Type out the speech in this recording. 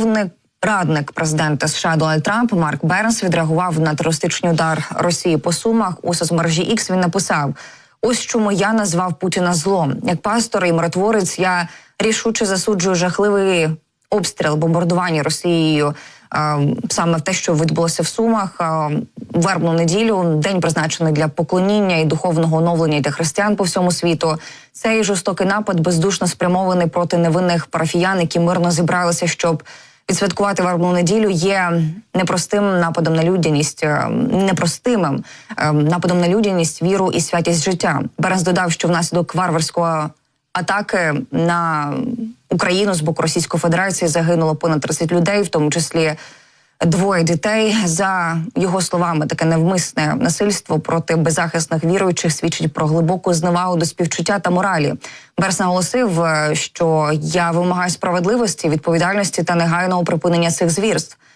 Верховний радник президента США Дональд Трамп Марк Бернс відреагував на терористичний удар Росії по сумах у соцмережі X Він написав: ось чому я назвав Путіна злом. Як пастор і миротворець, я рішуче засуджую жахливий обстріл, бомбардування Росією. Саме в те, що відбулося в Сумах вербну неділю, день призначений для поклоніння і духовного оновлення для християн по всьому світу. Цей жорстокий напад бездушно спрямований проти невинних парафіян, які мирно зібралися, щоб відсвяткувати вербну неділю, є непростим нападом на людяність, е, непростимим е, нападом на людяність, віру і святість життя. Беренс додав, що внаслідок варварського атаки на Україну з боку Російської Федерації загинуло понад 30 людей, в тому числі двоє дітей. За його словами, таке невмисне насильство проти беззахисних віруючих свідчить про глибоку зневагу до співчуття та моралі. Берс наголосив, е, що я вимагаю справедливості, відповідальності та негайного припинення цих звірств.